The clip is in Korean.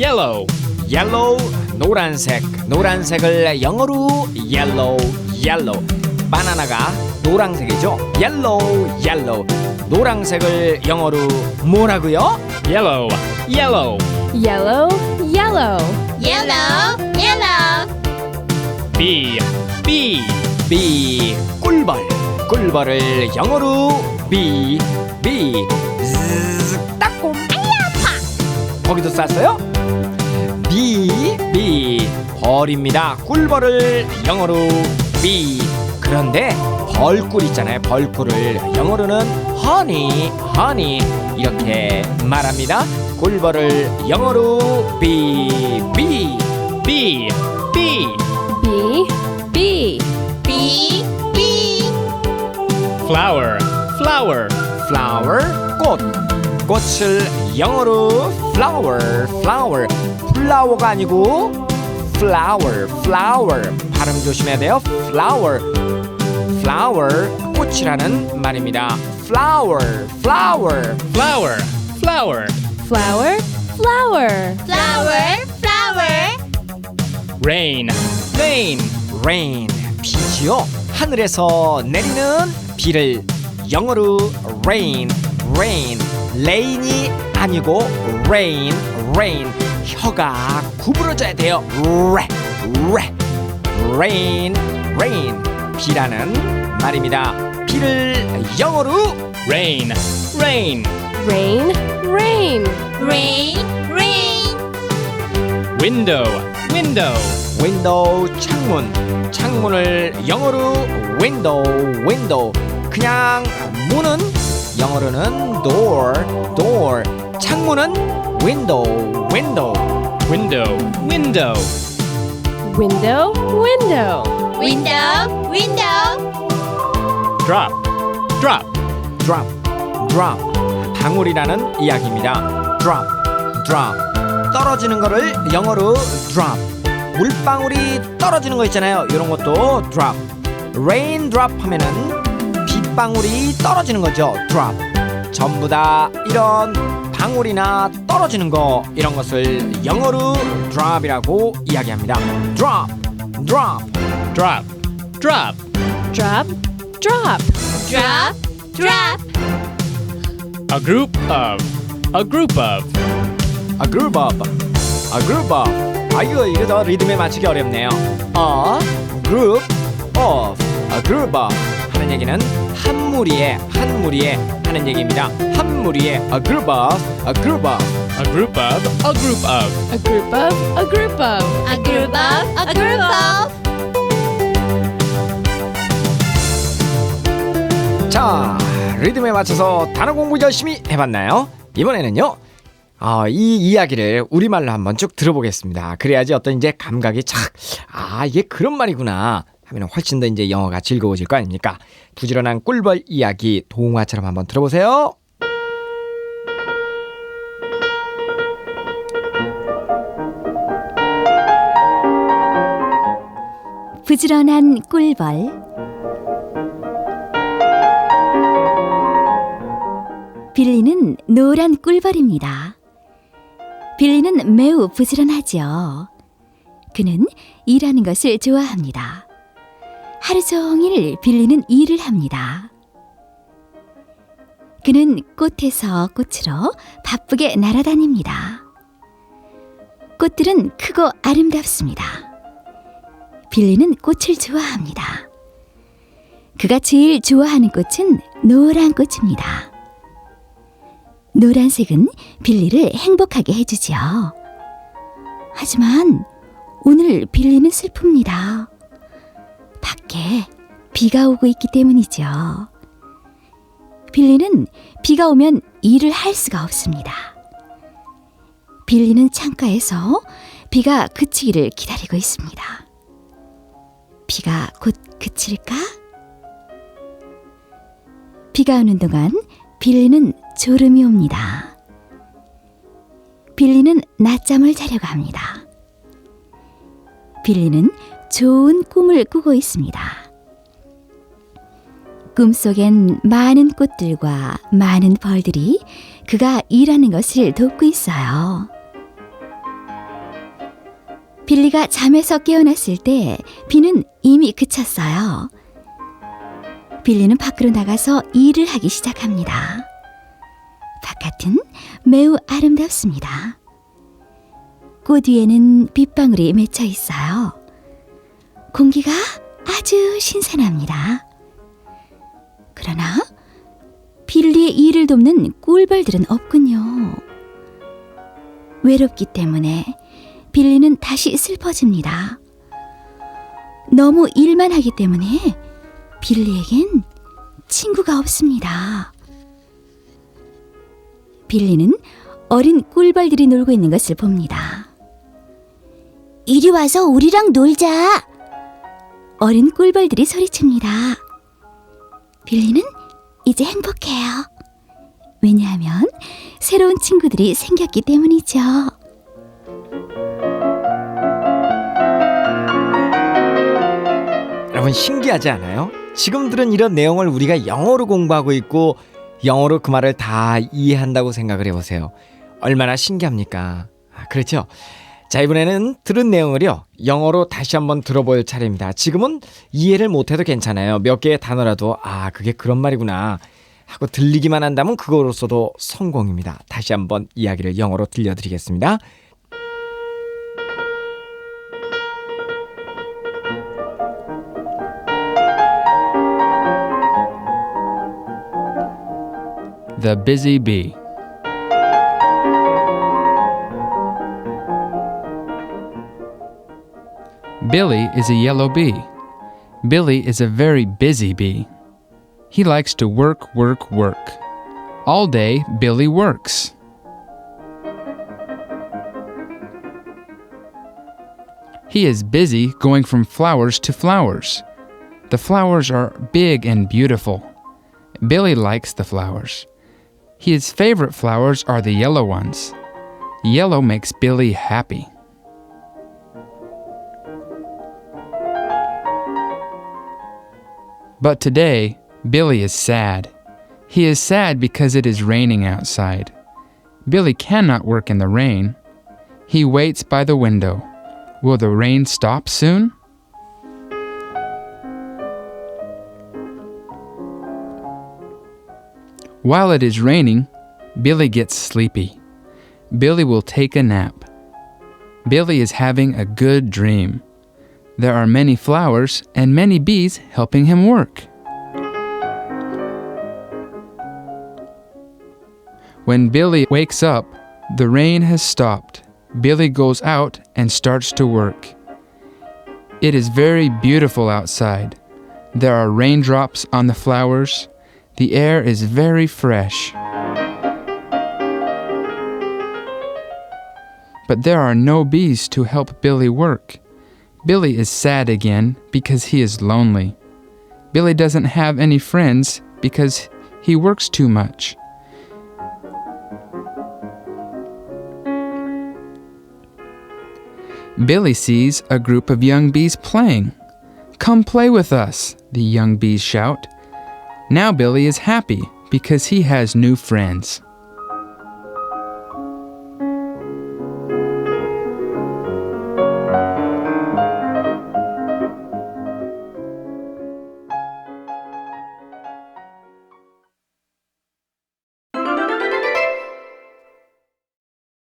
yellow, yellow 노란색 노란색을 영어로 yellow yellow 바나나가 노란색이죠 yellow yellow 노란색을 영어로 뭐라고요? yellow, yellow, Yellow, yellow. yellow, yellow, B, B, B 꿀벌 꿀벌을 영어로 B B zzz, 따꼼 거기도 쌌어요? B B 벌입니다. 꿀벌을 영어로 B 그런데 벌꿀 있잖아요. 벌꿀을. 영어로는 honey honey. 이렇게 말합니다. 꿀벌을 영어로 B B B, B, B, B. B, B, flower, flower, flower 꽃 꽃을 영어로 flower flower 플라워가 아니고 flower flower 발음 조심해야 돼요 flower flower 꽃이라는 말입니다 flower flower flower, flower, Flower, flower. flower, flower, rain, rain, rain 비지요 하늘에서 내리는 비를 영어로 rain rain rain이 아니고 rain rain 혀가 구부러져야 돼요 re, re, rain rain 비라는 말입니다 비를 영어로 rain, rain, Rain, rain. rain, rain, window, window, 윈도우 창문 창문을 영어로 윈도우 윈도우 그냥 문은 영어로는 door door 창문은 윈도우 윈도우 window, window, Window, window. window, window, drop, drop, drop drop 방울이라는 이야기입니다 drop drop 떨어지는 거를 영어로 drop 물방울이 떨어지는 거 있잖아요 이런 것도 drop raindrop 하면은 빗 방울이 떨어지는 거죠 drop 전부 다 이런 방울이나 떨어지는 거 이런 것을 영어로 drop이라고 이야기합니다 drop drop drop, drop, Drop, drop. drop, drop, a group of, a group of, A group of A group of 아 이거 이거 더 리듬에 맞추기 어렵네요 A group of A group of 하는 얘기는 한 무리의 한 무리의 하는 얘기입니다. 한 무리의 A group of A group of. A group of, a group of, A group of, a group of. a group of, a group of, 자 리듬에 맞춰서 단어 공부 열심히 해봤나요? 이번에는요 어, 이 이야기를 우리말로 한번 쭉 들어보겠습니다. 그래야지 어떤 이제 감각이 착 아 이게 그런 말이구나 하면 훨씬 더 이제 영어가 즐거워질 거 아닙니까 부지런한 꿀벌 이야기 동화처럼 한번 들어보세요 부지런한 꿀벌 빌리는 노란 꿀벌입니다. 빌리는 매우 부지런하죠. 그는 일하는 것을 좋아합니다. 하루 종일 빌리는 일을 합니다. 그는 꽃에서 꽃으로 바쁘게 날아다닙니다. 꽃들은 크고 아름답습니다. 빌리는 꽃을 좋아합니다. 그가 제일 좋아하는 꽃은 노란 꽃입니다. 노란색은 빌리를 행복하게 해주지요. 하지만 오늘 빌리는 슬픕니다. 밖에 비가 오고 있기 때문이죠. 빌리는 비가 오면 일을 할 수가 없습니다. 빌리는 창가에서 비가 그치기를 기다리고 있습니다. 비가 곧 그칠까? 비가 오는 동안 빌리는 졸음이 옵니다. 빌리는 낮잠을 자려고 합니다. 빌리는 좋은 꿈을 꾸고 있습니다. 꿈속엔 많은 꽃들과 많은 벌들이 그가 일하는 것을 돕고 있어요. 빌리가 잠에서 깨어났을 때 비는 이미 그쳤어요. 빌리는 밖으로 나가서 일을 하기 시작합니다. 바깥은 매우 아름답습니다. 꽃 위에는 빗방울이 맺혀 있어요. 공기가 아주 신선합니다. 그러나 빌리의 일을 돕는 꿀벌들은 없군요. 외롭기 때문에 빌리는 다시 슬퍼집니다. 너무 일만 하기 때문에 빌리에겐 친구가 없습니다. 빌리는 어린 꿀벌들이 놀고 있는 것을 봅니다. 이리 와서 우리랑 놀자. 어린 꿀벌들이 소리칩니다. 빌리는 이제 행복해요. 왜냐하면 새로운 친구들이 생겼기 때문이죠. 여러분 신기하지 않아요? 지금 들은 이런 내용을 우리가 영어로 공부하고 있고 영어로 그 말을 다 이해한다고 생각을 해보세요. 얼마나 신기합니까? 아, 그렇죠? 자 이번에는 들은 내용을요 영어로 다시 한번 들어볼 차례입니다. 지금은 이해를 못해도 괜찮아요. 몇 개의 단어라도 아 그게 그런 말이구나 하고 들리기만 한다면 그거로서도 성공입니다. 다시 한번 이야기를 영어로 들려드리겠습니다. The busy bee. Billy is a yellow bee. Billy is a very busy bee. He likes to work, work, work. All day, Billy works. He is busy going from flowers to flowers. The flowers are big and beautiful. Billy likes the flowers. His favorite flowers are the yellow ones. Yellow makes Billy happy. But today, Billy is sad. He is sad because it is raining outside. Billy cannot work in the rain. He waits by the window. Will the rain stop soon? While it is raining, Billy gets sleepy. Billy will take a nap. Billy is having a good dream. There are many flowers and many bees helping him work. When Billy wakes up, the rain has stopped. Billy goes out and starts to work. It is very beautiful outside. There are raindrops on the flowers. The air is very fresh. But there are no bees to help Billy work. Billy is sad again because he is lonely. Billy doesn't have any friends because he works too much. Billy sees a group of young bees playing. Come play with us, the young bees shout. Now Billy is happy because he has new friends.